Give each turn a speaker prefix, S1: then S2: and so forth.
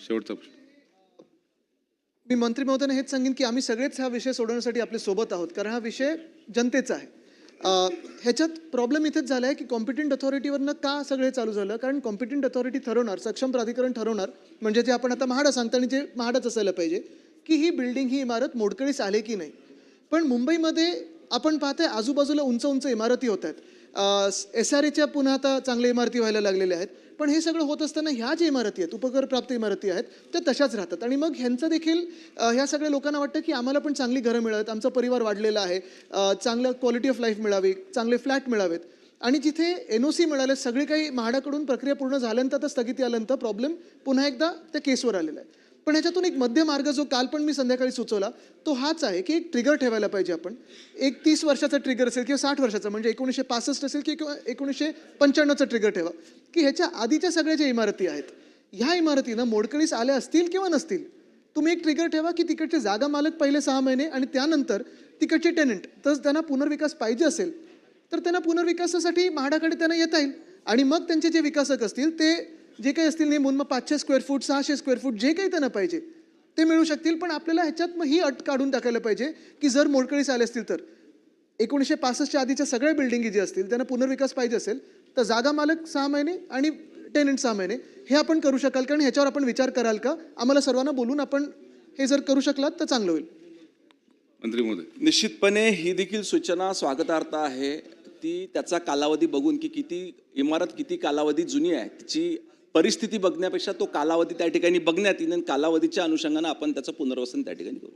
S1: शेवटचा प्रश्न.
S2: मी मंत्री महोदयाने हेच सांगेन की आम्ही सगळेच हा विषय सोडवण्यासाठी आपल्यासोबत आहोत कारण हा विषय जनतेचा आहे. ह्याच्यात प्रॉब्लेम इथेच झाला आहे की कॉम्पिटंट अथॉरिटीवरनं का सगळं हे चालू झालं? कारण कॉम्पिटंट अथॉरिटी ठरवणार सक्षम प्राधिकरण ठरवणार म्हणजे जे आपण आता म्हाडा सांगता आणि जे म्हाडाच असायला पाहिजे की ही बिल्डिंग ही इमारत मोडकळीस आले की नाही? पण मुंबईमध्ये आपण पाहतोय आजूबाजूला उंच उंच इमारती होत आहेत. एस आर एच्या पुन्हा आता चांगल्या इमारती व्हायला लागलेल्या आहेत. पण हे सगळं होत असताना ह्या ज्या इमारती आहेत उपकरप्राप्त इमारती आहेत त्या तशाच राहतात. आणि मग ह्यांचं देखील ह्या सगळ्या लोकांना वाटतं की आम्हाला पण चांगली घरं मिळत आमचा परिवार वाढलेला आहे चांगलं क्वालिटी ऑफ लाईफ मिळावी चांगले फ्लॅट मिळावेत. आणि जिथे एन ओ सी मिळाले सगळे काही म्हाडाकडून प्रक्रिया पूर्ण झाल्यानंतर तर स्थगिती आल्यानंतर प्रॉब्लेम पुन्हा एकदा त्या केसवर आलेला आहे. पण ह्याच्यातून एक मध्य मार्ग जो काल पण मी संध्याकाळी सुचवला तो हाच आहे की एक ट्रिगर ठेवायला पाहिजे आपण. एक तीस वर्षाचा ट्रिगर असेल किंवा साठ वर्षाचा म्हणजे एकोणीसशे पासष्ट असेल की किंवा एकोणीसशे पंच्याण्णवचा ट्रिगर ठेवा. की ह्याच्या आधीच्या सगळ्या ज्या इमारती आहेत ह्या इमारतीनं मोडकळीस आल्या असतील किंवा नसतील तुम्ही एक ट्रिगर ठेवा की तिकडचे जागा मालक पहिले सहा महिने आणि त्यानंतर तिकडचे टेनंट तर त्यांना पुनर्विकास पाहिजे असेल तर त्यांना पुनर्विकासासाठी म्हाडाकडे त्यांना येता येईल आणि मग त्यांचे जे विकासक असतील ते जे काही असतील नेमून मग पाचशे स्क्वेअर फूट सहाशे स्क्वेअर फूट जे काही त्यांना पाहिजे ते मिळू शकतील. पण आपल्याला ह्याच्यात मग ही अट काढून टाकायला पाहिजे की जर मोडकळीस आले असतील तर. एकोणीसशे पासष्टच्या आधीच्या सगळ्या बिल्डिंगी जे असतील त्यांना पुनर्विकास पाहिजे असेल तर जागा मालक सहा महिने आणि टेनंट सहा महिने हे आपण करू शकाल. कारण ह्याच्यावर आपण विचार कराल का? आम्हाला सर्वांना बोलून आपण हे जर करू शकलात तर चांगलं होईल.
S1: मंत्री महोदय.
S3: निश्चितपणे ही देखील सूचना स्वागतार्थ आहे. ती त्याचा कालावधी बघून की किती इमारत किती कालावधी जुनी आहे तिची परिस्थिती बघण्यापेक्षा तो कालावधी त्या ठिकाणी बघण्यात येईल आणि कालावधीच्या अनुषंगानं आपण त्याचं पुनर्वसन त्या ठिकाणी करू.